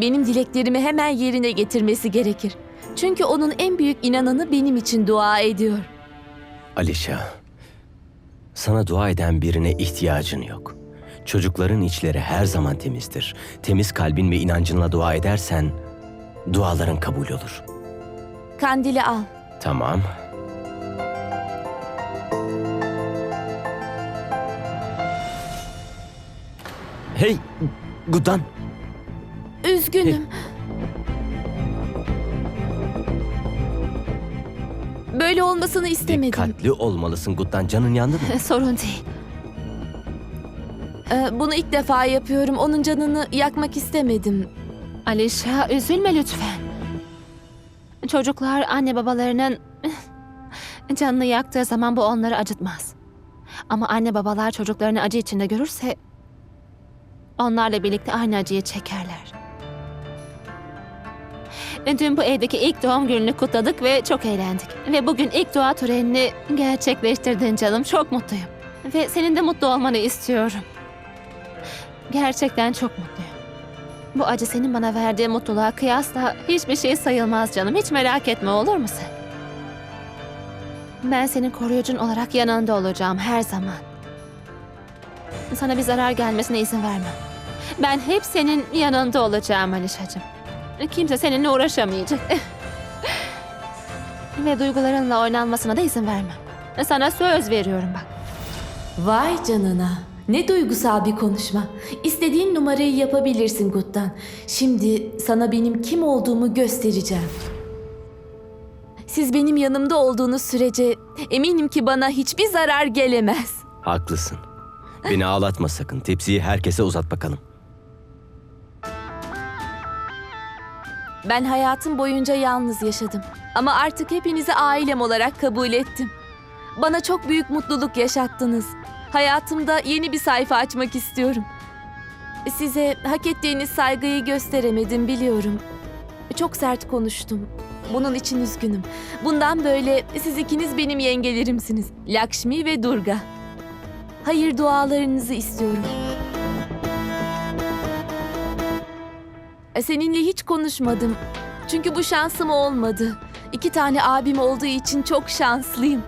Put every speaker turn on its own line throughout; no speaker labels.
benim dileklerimi hemen yerine getirmesi gerekir. Çünkü onun en büyük inananı benim için dua ediyor.
Alişa, sana dua eden birine ihtiyacın yok. Çocukların içleri her zaman temizdir. Temiz kalbin ve inancınla dua edersen duaların kabul olur.
Kandili al.
Tamam. Hey, Gudan.
Üzgünüm. Böyle olmasını istemedim.
Dikkatli olmalısın Gudan. Canın yandı mı?
Sorun değil. Ee, bunu ilk defa yapıyorum. Onun canını yakmak istemedim.
Alişa üzülme lütfen. Çocuklar anne babalarının canını yaktığı zaman bu onları acıtmaz. Ama anne babalar çocuklarını acı içinde görürse onlarla birlikte aynı acıyı çekerler. Dün bu evdeki ilk doğum gününü kutladık ve çok eğlendik. Ve bugün ilk dua törenini gerçekleştirdin canım. Çok mutluyum. Ve senin de mutlu olmanı istiyorum. Gerçekten çok mutluyum. Bu acı senin bana verdiğin mutluluğa kıyasla hiçbir şey sayılmaz canım. Hiç merak etme olur mu sen? Ben senin koruyucun olarak yanında olacağım her zaman. Sana bir zarar gelmesine izin vermem. Ben hep senin yanında olacağım Alişacığım. Kimse seninle uğraşamayacak. Ve duygularınla oynanmasına da izin vermem. Sana söz veriyorum bak.
Vay canına. Ne duygusal bir konuşma. İstediğin numarayı yapabilirsin Guttan. Şimdi sana benim kim olduğumu göstereceğim. Siz benim yanımda olduğunuz sürece eminim ki bana hiçbir zarar gelemez.
Haklısın. Beni ağlatma sakın. Tepsiyi herkese uzat bakalım.
Ben hayatım boyunca yalnız yaşadım. Ama artık hepinizi ailem olarak kabul ettim. Bana çok büyük mutluluk yaşattınız. Hayatımda yeni bir sayfa açmak istiyorum. Size hak ettiğiniz saygıyı gösteremedim biliyorum. Çok sert konuştum. Bunun için üzgünüm. Bundan böyle siz ikiniz benim yengelerimsiniz. Lakshmi ve Durga. Hayır dualarınızı istiyorum. Seninle hiç konuşmadım. Çünkü bu şansım olmadı. İki tane abim olduğu için çok şanslıyım.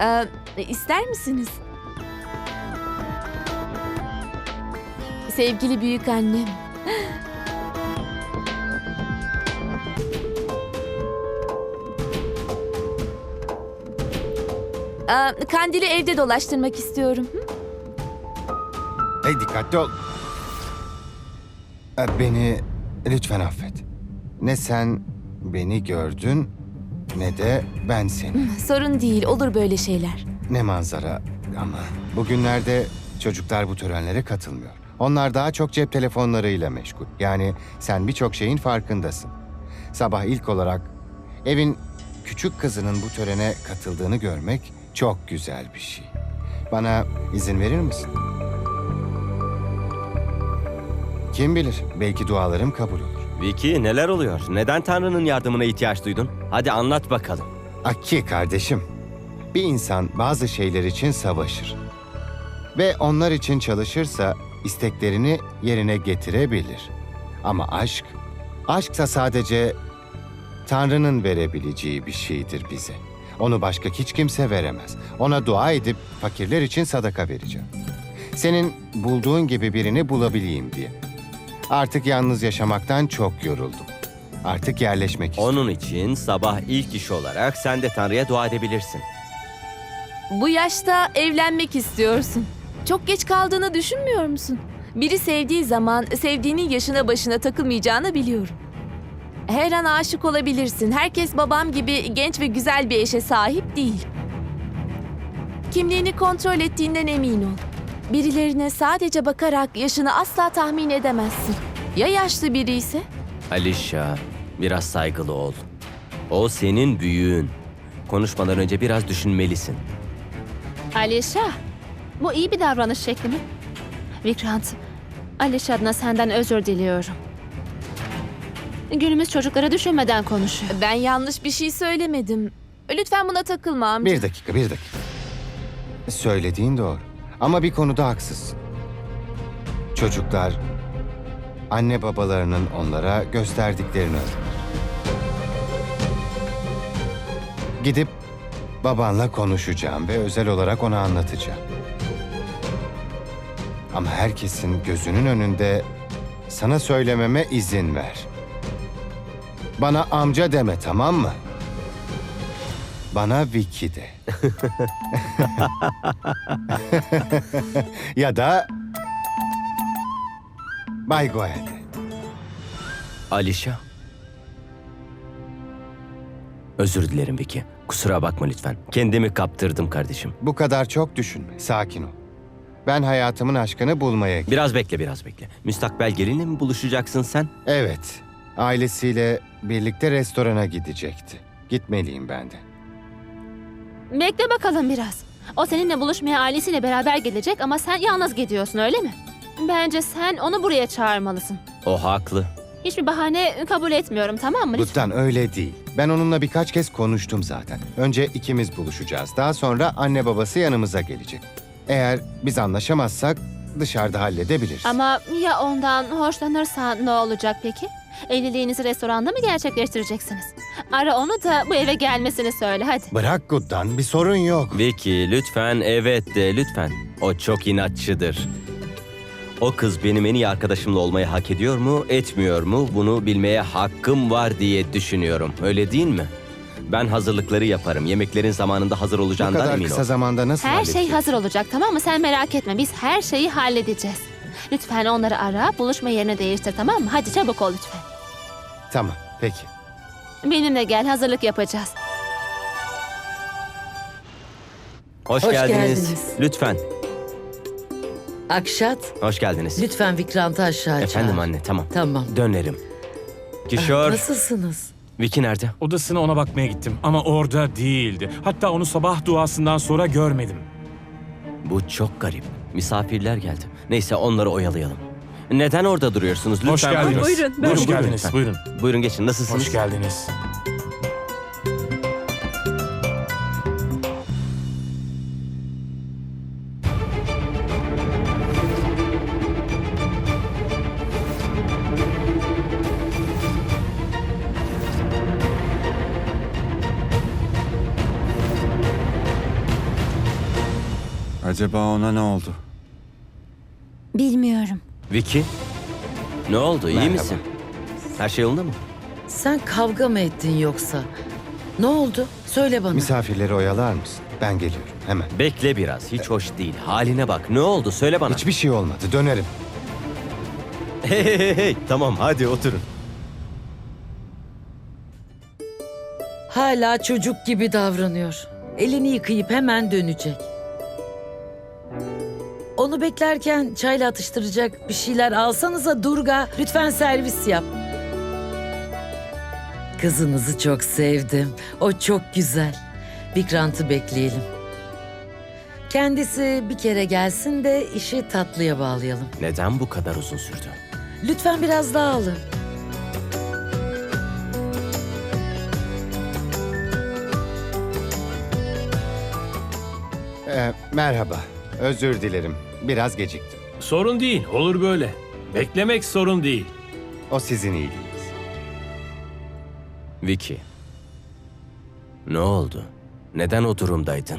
Ee, ister misiniz? Sevgili büyük annem. Ee, kandili evde dolaştırmak istiyorum.
Hey dikkatli ol. E, Beni lütfen affet. Ne sen beni gördün ne de ben seni.
Sorun değil, olur böyle şeyler.
Ne manzara ama bugünlerde çocuklar bu törenlere katılmıyor. Onlar daha çok cep telefonlarıyla meşgul. Yani sen birçok şeyin farkındasın. Sabah ilk olarak evin küçük kızının bu törene katıldığını görmek çok güzel bir şey. Bana izin verir misin? Kim bilir belki dualarım kabul olur.
Vicky neler oluyor? Neden Tanrı'nın yardımına ihtiyaç duydun? Hadi anlat bakalım.
Aki kardeşim, bir insan bazı şeyler için savaşır. Ve onlar için çalışırsa isteklerini yerine getirebilir. Ama aşk, aşksa sadece Tanrı'nın verebileceği bir şeydir bize. Onu başka hiç kimse veremez. Ona dua edip fakirler için sadaka vereceğim. Senin bulduğun gibi birini bulabileyim diye. Artık yalnız yaşamaktan çok yoruldum. Artık yerleşmek istiyorum.
Onun için sabah ilk iş olarak sen de Tanrı'ya dua edebilirsin.
Bu yaşta evlenmek istiyorsun. Çok geç kaldığını düşünmüyor musun? Biri sevdiği zaman sevdiğinin yaşına başına takılmayacağını biliyorum. Her an aşık olabilirsin. Herkes babam gibi genç ve güzel bir eşe sahip değil. Kimliğini kontrol ettiğinden emin ol. Birilerine sadece bakarak yaşını asla tahmin edemezsin. Ya yaşlı biri ise?
Alişa, biraz saygılı ol. O senin büyüğün. Konuşmadan önce biraz düşünmelisin.
Alişa, bu iyi bir davranış şekli mi? Vikrant, Alişa adına senden özür diliyorum. Günümüz çocukları düşünmeden konuşuyor.
Ben yanlış bir şey söylemedim. Lütfen buna takılma amca.
Bir dakika, bir dakika. Söylediğin doğru. Ama bir konuda haksızsın. Çocuklar anne babalarının onlara gösterdiklerini öğrenir. Gidip babanla konuşacağım ve özel olarak ona anlatacağım. Ama herkesin gözünün önünde sana söylememe izin ver. Bana amca deme tamam mı? Bana Vicky de. ya da Bay Goel de.
Alişa. Özür dilerim Vicky. Kusura bakma lütfen. Kendimi kaptırdım kardeşim.
Bu kadar çok düşünme. Sakin ol. Ben hayatımın aşkını bulmaya
Biraz bekle, biraz bekle. Müstakbel gelinle mi buluşacaksın sen?
Evet. Ailesiyle birlikte restorana gidecekti. Gitmeliyim ben de.
Bekle bakalım biraz. O seninle buluşmaya ailesiyle beraber gelecek ama sen yalnız gidiyorsun öyle mi? Bence sen onu buraya çağırmalısın.
O haklı.
Hiçbir bahane kabul etmiyorum tamam mı? Lütfen.
Lütfen öyle değil. Ben onunla birkaç kez konuştum zaten. Önce ikimiz buluşacağız. Daha sonra anne babası yanımıza gelecek. Eğer biz anlaşamazsak dışarıda halledebiliriz.
Ama ya ondan hoşlanırsan ne olacak peki? Evliliğinizi restoranda mı gerçekleştireceksiniz? Ara onu da bu eve gelmesini söyle hadi.
Bırak Guddan bir sorun yok.
Vicky lütfen evet de lütfen. O çok inatçıdır. O kız benim en iyi arkadaşımla olmayı hak ediyor mu, etmiyor mu? Bunu bilmeye hakkım var diye düşünüyorum. Öyle değil mi? Ben hazırlıkları yaparım. Yemeklerin zamanında hazır
Bu
olacağından
kadar
emin
kısa
ol.
zamanda nasıl
Her şey hazır olacak tamam mı? Sen merak etme biz her şeyi halledeceğiz. Lütfen onları ara, buluşma yerini değiştir tamam mı? Hadi çabuk ol lütfen.
Tamam peki.
Benimle gel hazırlık yapacağız.
Hoş,
Hoş
geldiniz.
geldiniz.
Lütfen.
Akşat,
Hoş geldiniz.
lütfen Vikrant'ı aşağı
Efendim
çağır.
anne tamam.
Tamam.
Dönerim. Kişör.
Nasılsınız?
Vicky nerede?
Odasına ona bakmaya gittim ama orada değildi. Hatta onu sabah duasından sonra görmedim.
Bu çok garip. Misafirler geldi. Neyse onları oyalayalım. Neden orada duruyorsunuz? Lütfen
Hoş geldiniz.
Buyurun,
Hoş
buyurun
geldiniz.
lütfen.
Buyurun.
Buyurun geçin. Nasılsınız?
Hoş geldiniz.
Acaba ona ne oldu?
Vicky? Ne oldu? İyi
Merhaba.
misin? Her şey yolunda mı?
Sen kavga mı ettin yoksa? Ne oldu? Söyle bana.
Misafirleri oyalar mısın? Ben geliyorum hemen.
Bekle biraz. Hiç hoş değil. Haline bak. Ne oldu? Söyle bana.
Hiçbir şey olmadı dönerim.
Hey hey hey, hey. Tamam hadi oturun.
Hala çocuk gibi davranıyor. Elini yıkayıp hemen dönecek. Onu beklerken çayla atıştıracak bir şeyler alsanıza Durga. Lütfen servis yap. Kızınızı çok sevdim. O çok güzel. Vikrant'ı bekleyelim. Kendisi bir kere gelsin de işi tatlıya bağlayalım.
Neden bu kadar uzun sürdü?
Lütfen biraz daha alın.
Ee, merhaba. Özür dilerim. Biraz geciktim.
Sorun değil, olur böyle. Beklemek sorun değil.
O sizin iyiliğiniz.
Vicky. Ne oldu? Neden o durumdaydın?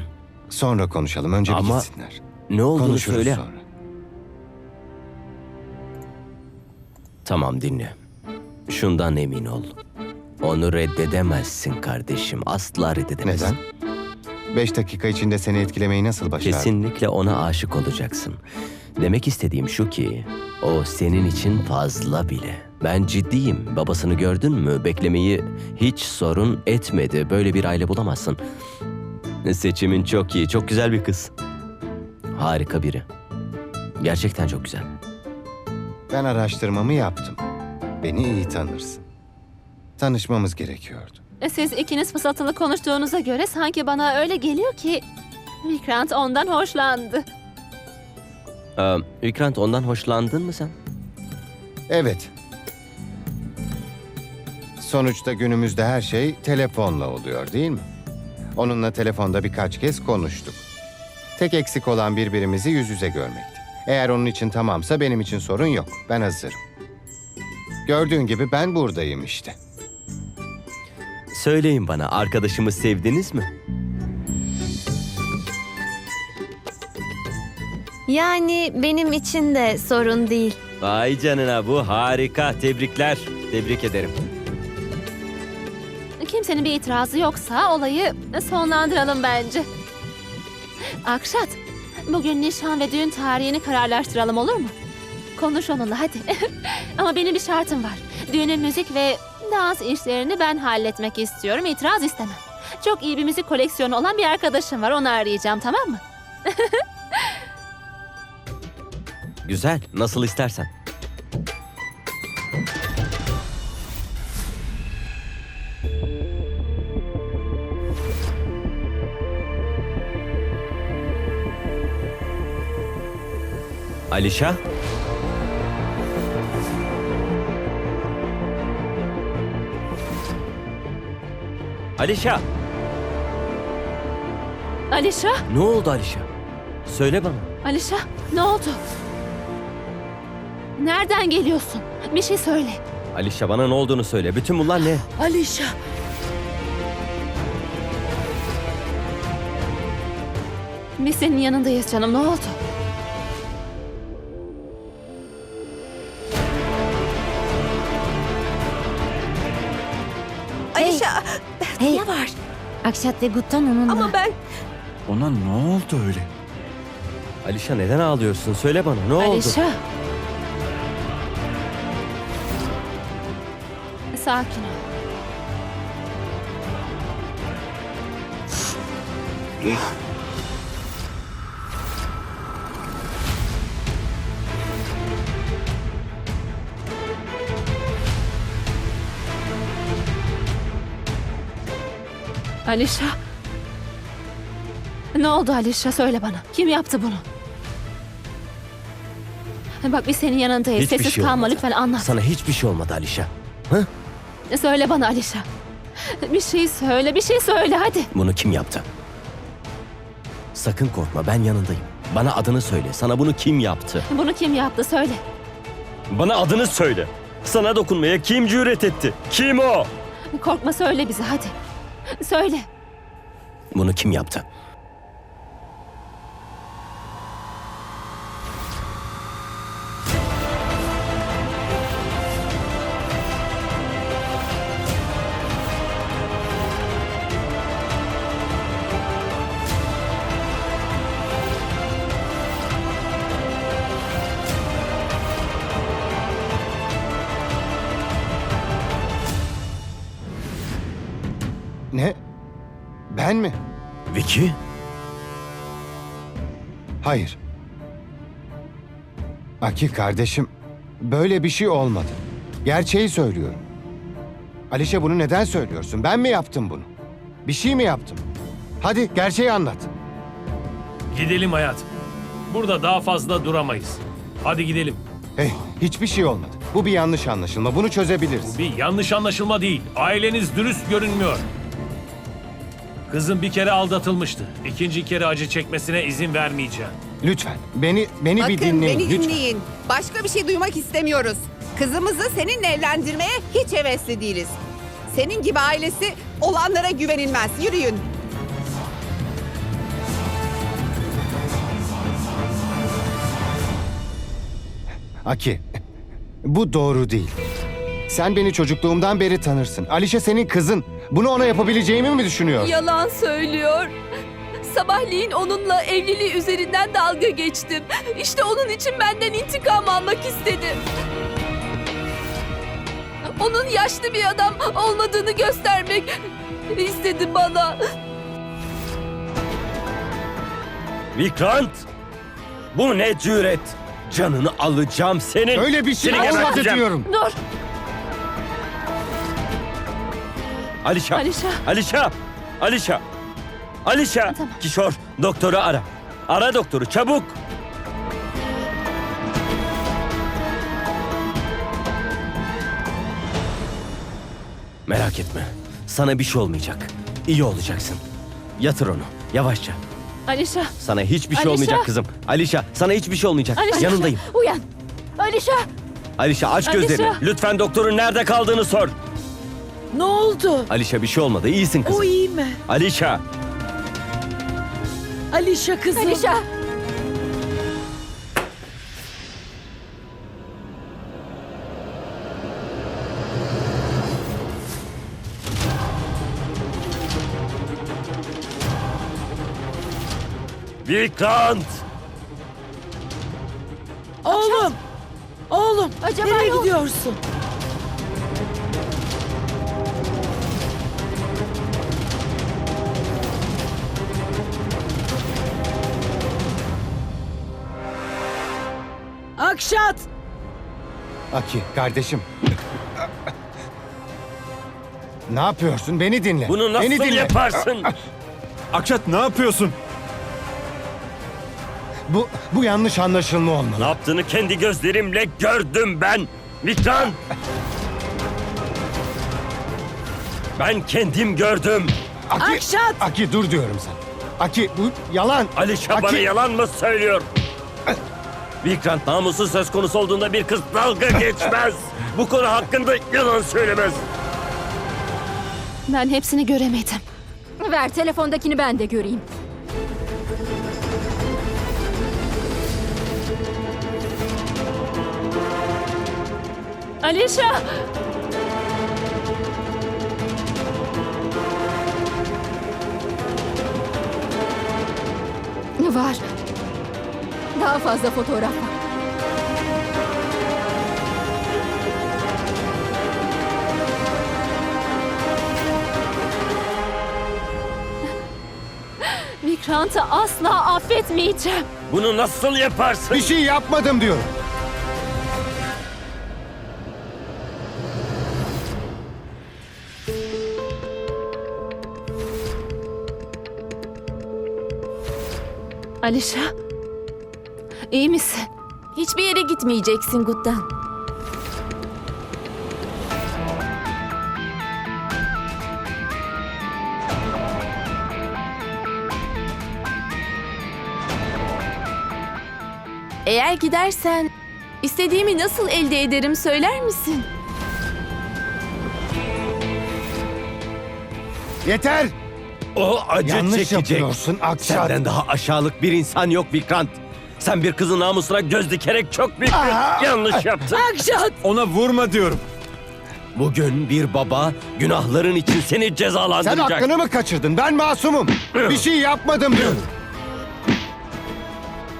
Sonra konuşalım. Önce bir
Ama-
gitsinler.
Ne olduğunu
Konuşuruz
söyle.
sonra.
Tamam dinle. Şundan emin ol. Onu reddedemezsin kardeşim. Asla reddedemezsin.
Neden? Beş dakika içinde seni etkilemeyi nasıl başardın?
Kesinlikle ona aşık olacaksın. Demek istediğim şu ki o senin için fazla bile. Ben ciddiyim. Babasını gördün mü? Beklemeyi hiç sorun etmedi. Böyle bir aile bulamazsın. Seçimin çok iyi. Çok güzel bir kız. Harika biri. Gerçekten çok güzel.
Ben araştırmamı yaptım. Beni iyi tanırsın. Tanışmamız gerekiyordu.
E, Siz ikiniz fısıltılı konuştuğunuza göre sanki bana öyle geliyor ki... Vikrant ondan hoşlandı.
Ee, Vikrant ondan hoşlandın mı sen?
Evet. Sonuçta günümüzde her şey telefonla oluyor değil mi? Onunla telefonda birkaç kez konuştuk. Tek eksik olan birbirimizi yüz yüze görmekti. Eğer onun için tamamsa benim için sorun yok. Ben hazırım. Gördüğün gibi ben buradayım işte.
Söyleyin bana arkadaşımı sevdiniz mi?
Yani benim için de sorun değil.
Vay canına bu harika. Tebrikler. Tebrik ederim.
Kimsenin bir itirazı yoksa olayı sonlandıralım bence. Akşat, bugün nişan ve düğün tarihini kararlaştıralım olur mu? Konuş onunla hadi. Ama benim bir şartım var. Düğünün müzik ve dans işlerini ben halletmek istiyorum. İtiraz istemem. Çok iyi bir müzik koleksiyonu olan bir arkadaşım var. Onu arayacağım tamam mı?
Güzel. Nasıl istersen. Alişa? Alişa!
Alişa,
Ne oldu Alişa? Söyle bana.
Alişa ne oldu? Nereden geliyorsun? Bir şey söyle.
Alişa bana ne olduğunu söyle. Bütün bunlar ne?
Alişa.
Biz senin yanındayız canım. Ne oldu?
Akşat ve Gut'tan onunla.
Ama ben
Ona ne oldu öyle?
Alişa neden ağlıyorsun? Söyle bana ne oldu?
Alişa. Sakin ol. Alişa. Ne oldu Alişa söyle bana. Kim yaptı bunu? Bak biz senin yanındayız.
Hiçbir
Sessiz
şey
kalma
olmadı.
lütfen anlat.
Sana hiçbir şey olmadı Alişa.
Söyle bana Alişa. Bir şey söyle, bir şey söyle hadi.
Bunu kim yaptı? Sakın korkma ben yanındayım. Bana adını söyle. Sana bunu kim yaptı?
Bunu kim yaptı söyle.
Bana adını söyle. Sana dokunmaya kim cüret etti? Kim o?
Korkma söyle bize hadi. Söyle.
Bunu kim yaptı?
Ben mi?
Vicky?
Hayır. Aki kardeşim, böyle bir şey olmadı. Gerçeği söylüyorum. Alişe bunu neden söylüyorsun? Ben mi yaptım bunu? Bir şey mi yaptım? Hadi gerçeği anlat.
Gidelim hayatım. Burada daha fazla duramayız. Hadi gidelim.
Hey, hiçbir şey olmadı. Bu bir yanlış anlaşılma. Bunu çözebiliriz.
Bir yanlış anlaşılma değil. Aileniz dürüst görünmüyor. Kızım bir kere aldatılmıştı. İkinci kere acı çekmesine izin vermeyeceğim.
Lütfen beni beni bir
Bakın
dinleyin
beni
lütfen.
dinleyin. Başka bir şey duymak istemiyoruz. Kızımızı seninle evlendirmeye hiç hevesli değiliz. Senin gibi ailesi olanlara güvenilmez. Yürüyün.
Aki, bu doğru değil. Sen beni çocukluğumdan beri tanırsın. Alişe senin kızın. Bunu ona yapabileceğimi mi düşünüyorsun?
yalan söylüyor. Sabahleyin onunla evliliği üzerinden dalga geçtim. İşte onun için benden intikam almak istedim. Onun yaşlı bir adam olmadığını göstermek istedi bana.
Vikrant! Bu ne cüret? Canını alacağım senin.
Öyle bir şey
Seni
olmadı
geberteceğim.
diyorum.
Dur.
Alişa.
Alişa.
Alişa. Alişa. Alişa.
Tamam.
Kişor doktoru ara. Ara doktoru çabuk. Merak etme. Sana bir şey olmayacak. İyi olacaksın. Yatır onu. Yavaşça.
Alişa.
Sana hiçbir şey
Alişa.
olmayacak kızım. Alişa sana hiçbir şey olmayacak.
Alişa.
Yanındayım.
Uyan. Alişa.
Alişa aç
Alişa!
gözlerini. Lütfen doktorun nerede kaldığını sor.
Ne oldu?
Alişa bir şey olmadı. İyisin kızım.
O iyi mi?
Alişa.
Alişa kızım.
Alişa!
Vikrant.
Oğlum. Oğlum.
Acaba
nereye
yok.
gidiyorsun? Akşat.
Aki kardeşim. Ne yapıyorsun? Beni dinle.
Bunu nasıl
Beni dinle.
yaparsın?
Akşat ne yapıyorsun?
Bu, bu yanlış anlaşılma olmalı.
ne yaptığını kendi gözlerimle gördüm ben. Vikrant. Ben kendim gördüm.
Aki,
Akşat!
Aki dur diyorum sana. Aki bu yalan.
Alişa
Aki-
bana yalan mı söylüyor? Vikrant namusu söz konusu olduğunda bir kız dalga geçmez. Bu konu hakkında yalan söylemez.
Ben hepsini göremedim.
Ver telefondakini ben de göreyim.
Alişa!
Var. Daha fazla fotoğraf var.
Vikrant'ı asla affetmeyeceğim.
Bunu nasıl yaparsın?
Bir şey yapmadım diyorum.
Alişa, iyi misin?
Hiçbir yere gitmeyeceksin Guttan. Eğer gidersen istediğimi nasıl elde ederim söyler misin?
Yeter.
O acı
Yanlış
çekecek.
yapıyorsun Akşat.
Senden daha aşağılık bir insan yok Vikrant. Sen bir kızın namusuna göz dikerek çok büyük bir yanlış yaptın.
Akşat.
Ona vurma diyorum.
Bugün bir baba günahların için seni
Sen
cezalandıracak.
aklını mı kaçırdın? Ben masumum. Bir şey yapmadım diyorum.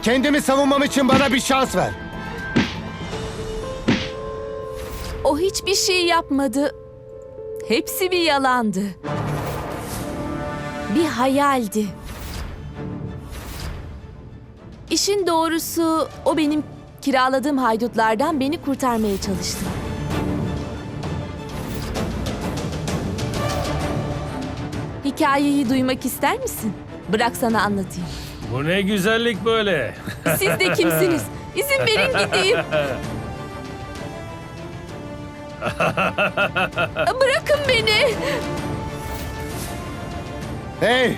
Kendimi savunmam için bana bir şans ver.
O hiçbir şey yapmadı. Hepsi bir yalandı. Bir hayaldi. İşin doğrusu o benim kiraladığım haydutlardan beni kurtarmaya çalıştı. Hikayeyi duymak ister misin? Bırak sana anlatayım.
Bu ne güzellik böyle.
Siz de kimsiniz? İzin verin gideyim. Bırakın beni.
Hey!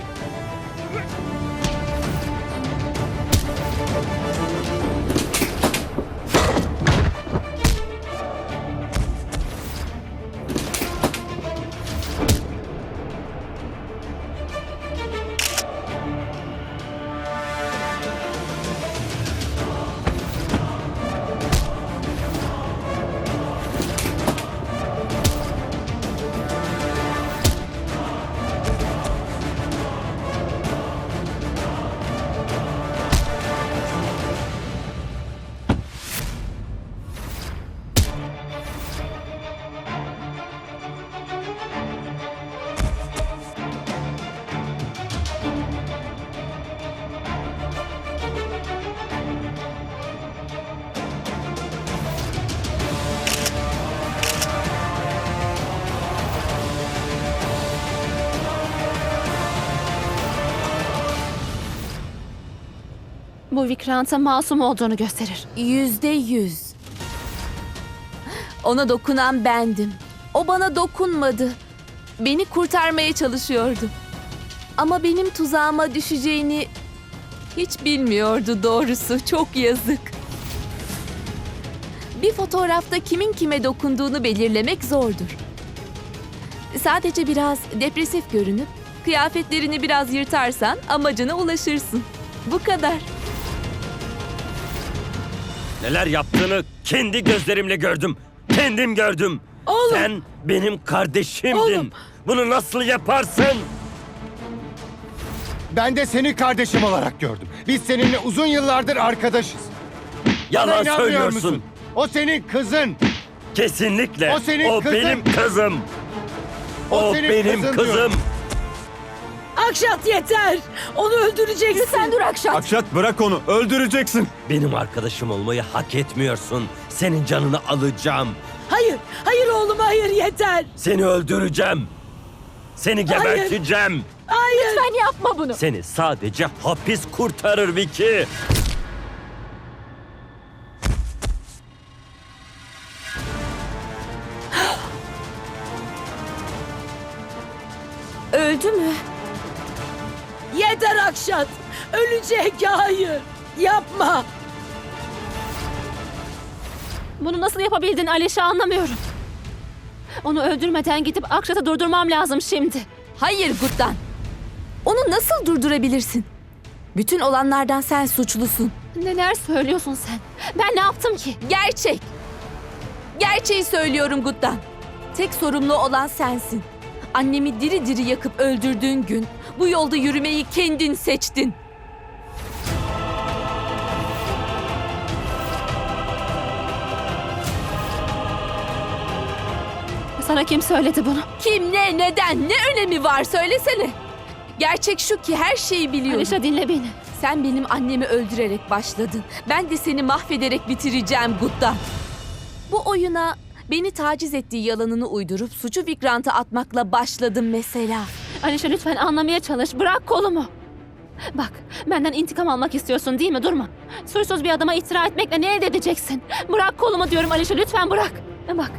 Bu Vikrant'ın masum olduğunu gösterir.
Yüzde yüz. Ona dokunan bendim. O bana dokunmadı. Beni kurtarmaya çalışıyordu. Ama benim tuzağıma düşeceğini hiç bilmiyordu doğrusu. Çok yazık. Bir fotoğrafta kimin kime dokunduğunu belirlemek zordur. Sadece biraz depresif görünüp kıyafetlerini biraz yırtarsan amacına ulaşırsın. Bu kadar.
Neler yaptığını kendi gözlerimle gördüm. Kendim gördüm.
Oğlum.
Sen benim kardeşimdin.
Oğlum.
Bunu nasıl yaparsın?
Ben de seni kardeşim olarak gördüm. Biz seninle uzun yıllardır arkadaşız.
Yalan söylüyorsun.
musun? O senin kızın.
Kesinlikle.
O senin kızın.
benim kızım.
O
O,
senin
benim kızım.
diyorum.
Akşat yeter. Onu öldüreceksin. Lütfen dur Akşat.
Akşat bırak onu. Öldüreceksin.
Benim arkadaşım olmayı hak etmiyorsun. Senin canını alacağım.
Hayır. Hayır oğlum hayır yeter.
Seni öldüreceğim. Seni geberteceğim.
Hayır.
Lütfen yapma bunu.
Seni sadece hapis kurtarır Vicky.
Öldü mü?
Yeter Akşat. Ölecek hayır. Yapma.
Bunu nasıl yapabildin Alişa anlamıyorum. Onu öldürmeden gidip Akşat'ı durdurmam lazım şimdi.
Hayır Guttan. Onu nasıl durdurabilirsin? Bütün olanlardan sen suçlusun.
Neler söylüyorsun sen? Ben ne yaptım ki?
Gerçek. Gerçeği söylüyorum Guttan. Tek sorumlu olan sensin. Annemi diri diri yakıp öldürdüğün gün bu yolda yürümeyi kendin seçtin.
Sana kim söyledi bunu?
Kim, ne, neden, ne önemi var söylesene. Gerçek şu ki her şeyi biliyorum.
Alişa dinle beni.
Sen benim annemi öldürerek başladın. Ben de seni mahvederek bitireceğim Guttan. Bu oyuna beni taciz ettiği yalanını uydurup suçu Vikrant'a atmakla başladım mesela.
Alişa lütfen anlamaya çalış. Bırak kolumu. Bak, benden intikam almak istiyorsun değil mi? Durma. Suçsuz bir adama iftira etmekle ne elde edeceksin? Bırak kolumu diyorum Alişa, lütfen bırak. Bak,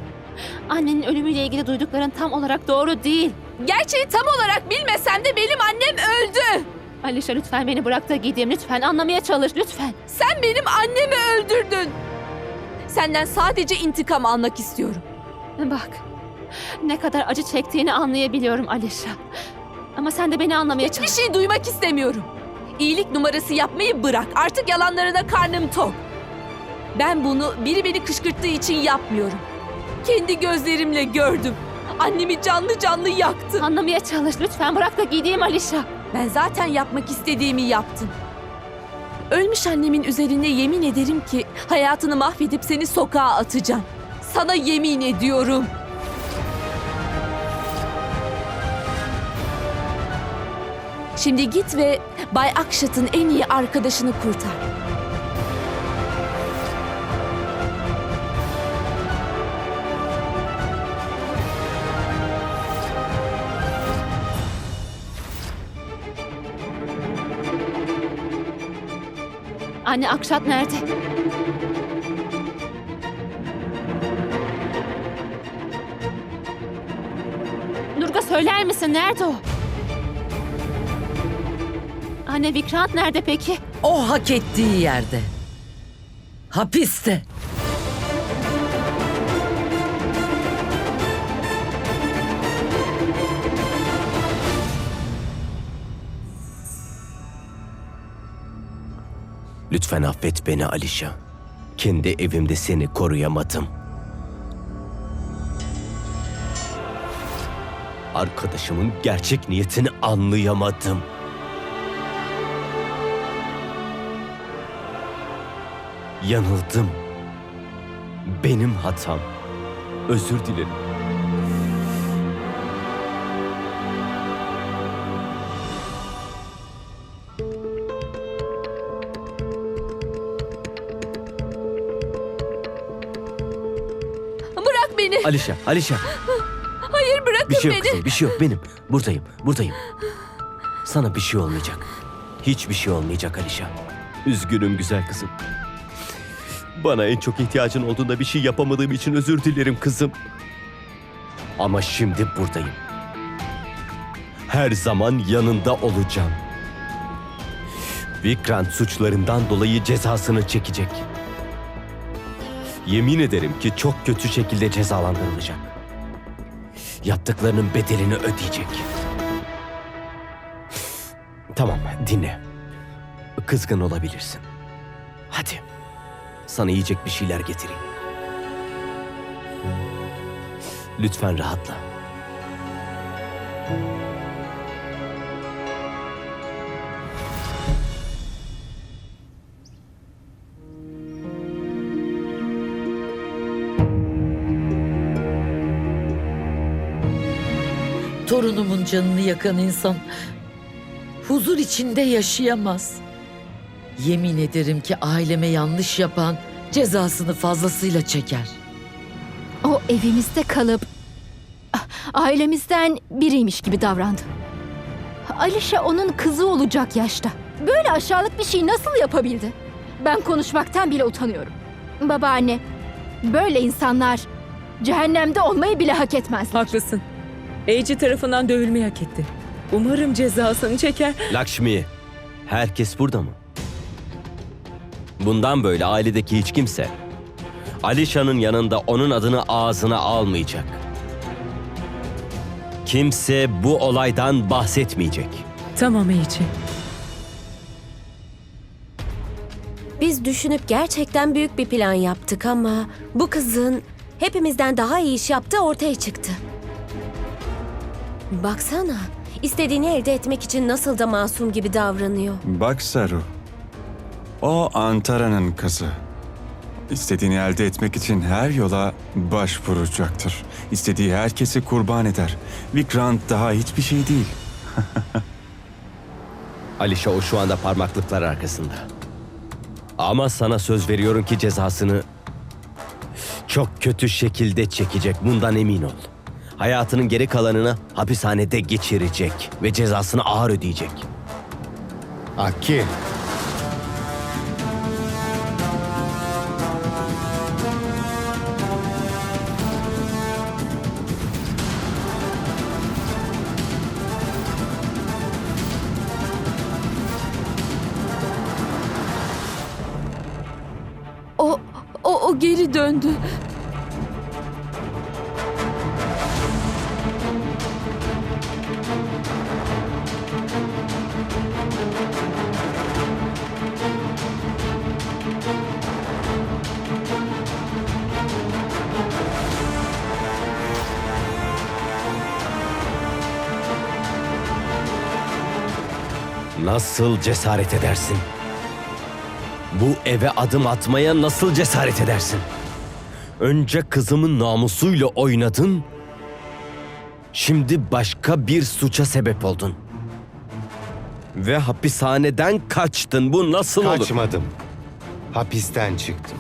annenin ölümüyle ilgili duydukların tam olarak doğru değil.
Gerçeği tam olarak bilmesem de benim annem öldü.
Alişa lütfen beni bırak da gideyim. Lütfen anlamaya çalış, lütfen.
Sen benim annemi öldürdün. Senden sadece intikam almak istiyorum.
Bak, ne kadar acı çektiğini anlayabiliyorum Alişa. Ama sen de beni anlamaya çalış.
şey duymak istemiyorum. İyilik numarası yapmayı bırak. Artık yalanlarına karnım tok. Ben bunu biri beni kışkırttığı için yapmıyorum. Kendi gözlerimle gördüm. Annemi canlı canlı yaktı.
Anlamaya çalış, lütfen bırak da gideyim Alişa.
Ben zaten yapmak istediğimi yaptım. Ölmüş annemin üzerine yemin ederim ki hayatını mahvedip seni sokağa atacağım. Sana yemin ediyorum. Şimdi git ve Bay Akşat'ın en iyi arkadaşını kurtar.
Anne Akşat nerede? Durga söyler misin? Nerede o? Anne Vikrant nerede peki?
O hak ettiği yerde. Hapiste.
Lütfen affet beni Alişa. Kendi evimde seni koruyamadım. Arkadaşımın gerçek niyetini anlayamadım. Yanıldım. Benim hatam. Özür dilerim.
Bırak beni.
Alişa, Alişa.
Hayır bırakın
Bir şey yok
beni.
kızım, bir şey yok. Benim. Buradayım, buradayım. Sana bir şey olmayacak. Hiçbir şey olmayacak Alişa. Üzgünüm güzel kızım. Bana en çok ihtiyacın olduğunda bir şey yapamadığım için özür dilerim kızım. Ama şimdi buradayım. Her zaman yanında olacağım. Vikrant suçlarından dolayı cezasını çekecek. Yemin ederim ki çok kötü şekilde cezalandırılacak. Yaptıklarının bedelini ödeyecek. Tamam, dinle. Kızgın olabilirsin. Hadi. Sana yiyecek bir şeyler getireyim. Lütfen rahatla.
Torunumun canını yakan insan huzur içinde yaşayamaz. Yemin ederim ki aileme yanlış yapan cezasını fazlasıyla çeker.
O evimizde kalıp ailemizden biriymiş gibi davrandı. Alişa onun kızı olacak yaşta. Böyle aşağılık bir şey nasıl yapabildi? Ben konuşmaktan bile utanıyorum. Babaanne, böyle insanlar cehennemde olmayı bile hak etmezler.
Haklısın. Eci tarafından dövülmeyi hak etti. Umarım cezasını çeker.
Lakshmi, herkes burada mı? Bundan böyle ailedeki hiç kimse Alişan'ın yanında onun adını ağzına almayacak. Kimse bu olaydan bahsetmeyecek.
Tamam Eci.
Biz düşünüp gerçekten büyük bir plan yaptık ama bu kızın hepimizden daha iyi iş yaptığı ortaya çıktı. Baksana, istediğini elde etmek için nasıl da masum gibi davranıyor.
Bak Saru. O Antara'nın kızı. İstediğini elde etmek için her yola başvuracaktır. İstediği herkesi kurban eder. Vikrant daha hiçbir şey değil.
Alişa o şu anda parmaklıklar arkasında. Ama sana söz veriyorum ki cezasını çok kötü şekilde çekecek. Bundan emin ol. Hayatının geri kalanını hapishanede geçirecek ve cezasını ağır ödeyecek.
Akki.
Geri döndü.
Nasıl cesaret edersin? Bu eve adım atmaya nasıl cesaret edersin? Önce kızımın namusuyla oynadın. Şimdi başka bir suça sebep oldun. Ve hapishaneden kaçtın. Bu nasıl olur?
Kaçmadım. Hapisten çıktım.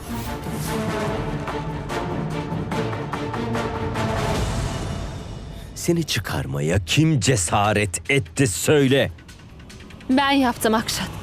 Seni çıkarmaya kim cesaret etti söyle.
Ben yaptım Akşat.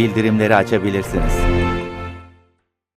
bildirimleri açabilirsiniz.